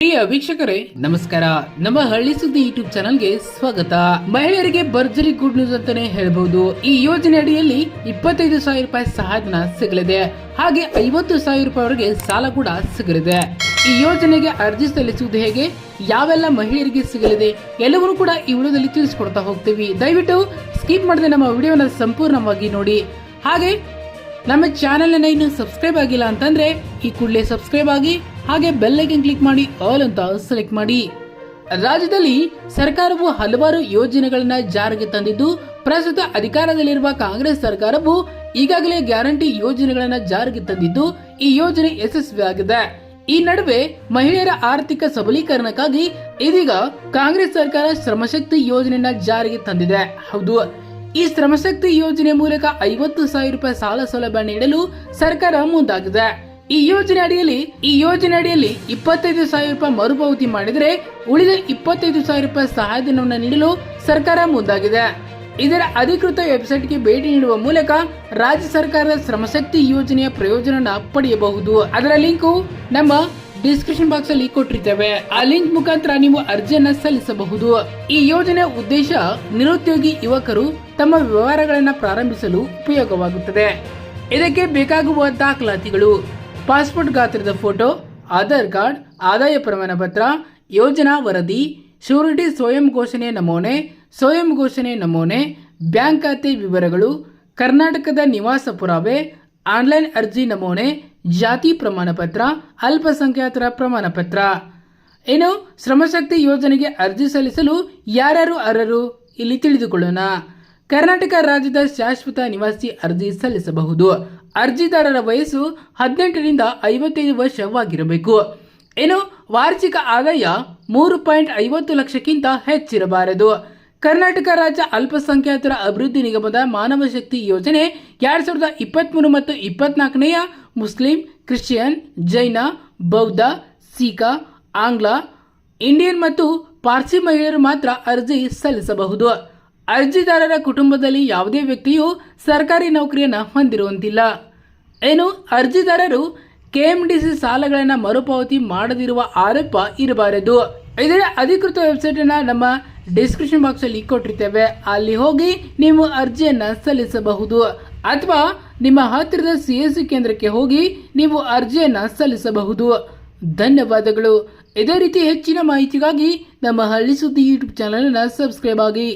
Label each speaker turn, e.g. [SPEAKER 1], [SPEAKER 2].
[SPEAKER 1] ಪ್ರಿಯ ವೀಕ್ಷಕರೇ, ನಮಸ್ಕಾರ. ನಮ್ಮ ಹಳ್ಳಿ ಸುದ್ದಿ ಯೂಟ್ಯೂಬ್ ಚಾನಲ್ಗೆ ಸ್ವಾಗತ. ಮಹಿಳೆಯರಿಗೆ ಭರ್ಜರಿ ಗುಡ್ ನ್ಯೂಸ್ ಅಂತಾನೆ ಹೇಳ್ಬಹುದು ಈ ಯೋಜನೆ ಅಡಿಯಲ್ಲಿ ಇಪ್ಪತ್ತೈದು ಸಾವಿರ ರೂಪಾಯಿ ಸಹಾಯಧನ ಸಿಗಲಿದೆ. ಹಾಗೆ ಐವತ್ತು ಸಾವಿರ ರೂಪಾಯಿವರೆಗೆ ಸಾಲ ಕೂಡ ಸಿಗಲಿದೆ. ಈ ಯೋಜನೆಗೆ ಅರ್ಜಿ ಸಲ್ಲಿಸುವುದು ಹೇಗೆ? ಯಾವೆಲ್ಲ ಮಹಿಳೆಯರಿಗೆ ಸಿಗಲಿದೆ? ಎಲ್ಲವನ್ನೂ ಕೂಡ ಈ ವಿಡಿಯೋದಲ್ಲಿ ತಿಳಿಸಿಕೊಡ್ತಾ ಹೋಗ್ತೀವಿ. ದಯವಿಟ್ಟು ಸ್ಕಿಪ್ ಮಾಡದೆ ನಮ್ಮ ವಿಡಿಯೋನ ಸಂಪೂರ್ಣವಾಗಿ ನೋಡಿ. ಹಾಗೆ, ನಮ್ಮ ಚಾನೆಲ್ ಇನ್ನೂ ಇನ್ನು ಸಬ್ಸ್ಕ್ರೈಬ್ ಆಗಿಲ್ಲ ಅಂತಂದ್ರೆ ಈ ಕೂಡಲೇ ಸಬ್ಸ್ಕ್ರೈಬ್ ಆಗಿ ಹಾಗೆ ಬೆಲ್ ಐಕನ್ ಕ್ಲಿಕ್ ಮಾಡಿ ಆಲ್ ಅಂತ ಸೆಲೆಕ್ಟ್ ಮಾಡಿ. ರಾಜ್ಯದಲ್ಲಿ ಸರ್ಕಾರವು ಹಲವಾರು ಯೋಜನೆಗಳನ್ನ ಜಾರಿಗೆ ತಂದಿದ್ದು, ಪ್ರಸ್ತುತ ಅಧಿಕಾರದಲ್ಲಿರುವ ಕಾಂಗ್ರೆಸ್ ಸರ್ಕಾರವು ಈಗಾಗಲೇ ಗ್ಯಾರಂಟಿ ಯೋಜನೆಗಳನ್ನ ಜಾರಿಗೆ ತಂದಿದ್ದು, ಈ ಯೋಜನೆ ಯಶಸ್ವಿಯಾಗಿದೆ. ಈ ನಡುವೆ ಮಹಿಳೆಯರ ಆರ್ಥಿಕ ಸಬಲೀಕರಣಕ್ಕಾಗಿ ಇದೀಗ ಕಾಂಗ್ರೆಸ್ ಸರ್ಕಾರ ಶ್ರಮಶಕ್ತಿ ಯೋಜನೆಯನ್ನ ಜಾರಿಗೆ ತಂದಿದೆ. ಹೌದು, ಈ ಶ್ರಮಶಕ್ತಿ ಯೋಜನೆ ಮೂಲಕ ಐವತ್ತು ಸಾವಿರ ರೂಪಾಯಿ ಸಾಲ ಸೌಲಭ್ಯ ನೀಡಲು ಸರ್ಕಾರ ಮುಂದಾಗಿದೆ. ಈ ಯೋಜನೆ ಅಡಿಯಲ್ಲಿ, ಈ ಯೋಜನೆ ಅಡಿಯಲ್ಲಿ ಇಪ್ಪತ್ತೈದು ಸಾವಿರ ರೂಪಾಯಿ ಮರುಪಾವತಿ ಮಾಡಿದರೆ ಉಳಿದ ಇಪ್ಪತ್ತೈದು ಸಾವಿರ ರೂಪಾಯಿ ಸಹಾಯಧನವನ್ನು ನೀಡಲು ಸರ್ಕಾರ ಮುಂದಾಗಿದೆ. ಇದರ ಅಧಿಕೃತ ವೆಬ್ಸೈಟ್ಗೆ ಭೇಟಿ ನೀಡುವ ಮೂಲಕ ರಾಜ್ಯ ಸರ್ಕಾರದ ಶ್ರಮಶಕ್ತಿ ಯೋಜನೆಯ ಪ್ರಯೋಜನ ಪಡೆಯಬಹುದು. ಅದರ ಲಿಂಕು ನಮ್ಮ ಡಿಸ್ಕ್ರಿಪ್ಷನ್ ಬಾಕ್ಸ್ ಅಲ್ಲಿ ಕೊಟ್ಟಿರ್ತೇವೆ. ಆ ಲಿಂಕ್ ಮುಖಾಂತರ ನೀವು ಅರ್ಜಿಯನ್ನ ಸಲ್ಲಿಸಬಹುದು. ಈ ಯೋಜನೆಯ ಉದ್ದೇಶ ನಿರುದ್ಯೋಗಿ ಯುವಕರು ತಮ್ಮ ವ್ಯವಹಾರಗಳನ್ನು ಪ್ರಾರಂಭಿಸಲು ಉಪಯೋಗವಾಗುತ್ತದೆ. ಇದಕ್ಕೆ ಬೇಕಾಗುವ ದಾಖಲಾತಿಗಳು ಪಾಸ್ಪೋರ್ಟ್ ಗಾತ್ರದ ಫೋಟೋ, ಆಧಾರ್ ಕಾರ್ಡ್, ಆದಾಯ ಪ್ರಮಾಣ ಪತ್ರ, ಯೋಜನಾ ವರದಿ ಶ್ಯೂರಿಟಿ ಸ್ವಯಂ ಘೋಷಣೆ ನಮೂನೆ, ಸ್ವಯಂ ಘೋಷಣೆ ನಮೂನೆ, ಬ್ಯಾಂಕ್ ಖಾತೆ ವಿವರಗಳು, ಕರ್ನಾಟಕದ ನಿವಾಸ ಪುರಾವೆ, ಆನ್ಲೈನ್ ಅರ್ಜಿ ನಮೂನೆ, ಜಾತಿ ಪ್ರಮಾಣ ಪತ್ರ, ಅಲ್ಪಸಂಖ್ಯಾತರ ಪ್ರಮಾಣ ಪತ್ರ. ಇನ್ನು ಶ್ರಮಶಕ್ತಿ ಯೋಜನೆಗೆ ಅರ್ಜಿ ಸಲ್ಲಿಸಲು ಯಾರ್ಯಾರು ಅರ್ಹರು ಇಲ್ಲಿ ತಿಳಿದುಕೊಳ್ಳೋಣ. ಕರ್ನಾಟಕ ರಾಜ್ಯದ ಶಾಶ್ವತ ನಿವಾಸಿ ಅರ್ಜಿ ಸಲ್ಲಿಸಬಹುದು. ಅರ್ಜಿದಾರರ ವಯಸ್ಸು ಹದಿನೆಂಟರಿಂದ ಐವತ್ತೈದು ವರ್ಷವಾಗಿರಬೇಕು. ಇನ್ನು ವಾರ್ಷಿಕ ಆದಾಯ ಮೂರು ಪಾಯಿಂಟ್ ಐವತ್ತು ಲಕ್ಷಕ್ಕಿಂತ ಹೆಚ್ಚಿರಬಾರದು. ಕರ್ನಾಟಕ ರಾಜ್ಯ ಅಲ್ಪಸಂಖ್ಯಾತರ ಅಭಿವೃದ್ಧಿ ನಿಗಮದ ಮಾನವ ಶಕ್ತಿ ಯೋಜನೆ ಎರಡ್ ಸಾವಿರದ ಇಪ್ಪತ್ತ್ಮೂರು ಮತ್ತು ಇಪ್ಪತ್ನಾಲ್ಕನೆಯ ಮುಸ್ಲಿಂ, ಕ್ರಿಶ್ಚಿಯನ್, ಜೈನ, ಬೌದ್ಧ, ಸಿಖ, ಆಂಗ್ಲ, ಇಂಡಿಯನ್ ಮತ್ತು ಪಾರ್ಸಿ ಮಹಿಳೆಯರು ಮಾತ್ರ ಅರ್ಜಿ ಸಲ್ಲಿಸಬಹುದು. ಅರ್ಜಿದಾರರ ಕುಟುಂಬದಲ್ಲಿ ಯಾವುದೇ ವ್ಯಕ್ತಿಯು ಸರ್ಕಾರಿ ನೌಕರಿಯನ್ನು ಹೊಂದಿರುವಂತಿಲ್ಲ. ಏನು? ಅರ್ಜಿದಾರರು ಕೆಎಂಡಿಸಿ ಸಾಲಗಳನ್ನು ಮರುಪಾವತಿ ಮಾಡದಿರುವ ಆರೋಪ ಇರಬಾರದು. ಇದರ ಅಧಿಕೃತ ವೆಬ್ಸೈಟ್ ಅನ್ನ ನಮ್ಮ ಡಿಸ್ಕ್ರಿಪ್ಷನ್ ಬಾಕ್ಸ್ ಅಲ್ಲಿ ಕೊಟ್ಟಿರ್ತೇವೆ. ಅಲ್ಲಿ ಹೋಗಿ ನೀವು ಅರ್ಜಿಯನ್ನು ಸಲ್ಲಿಸಬಹುದು. ಅಥವಾ ನಿಮ್ಮ ಹತ್ತಿರದ ಸಿ ಎಸ್ ಸಿ ಕೇಂದ್ರಕ್ಕೆ ಹೋಗಿ ನೀವು ಅರ್ಜಿಯನ್ನು ಸಲ್ಲಿಸಬಹುದು. ಧನ್ಯವಾದಗಳು. ಇದೇ ರೀತಿ ಹೆಚ್ಚಿನ ಮಾಹಿತಿಗಾಗಿ ನಮ್ಮ ಹಳ್ಳಿ ಸುದ್ದಿ ಯೂಟ್ಯೂಬ್ ಚಾನೆಲ್ ಅನ್ನ ಸಬ್ಸ್ಕ್ರೈಬ್ ಆಗಿ.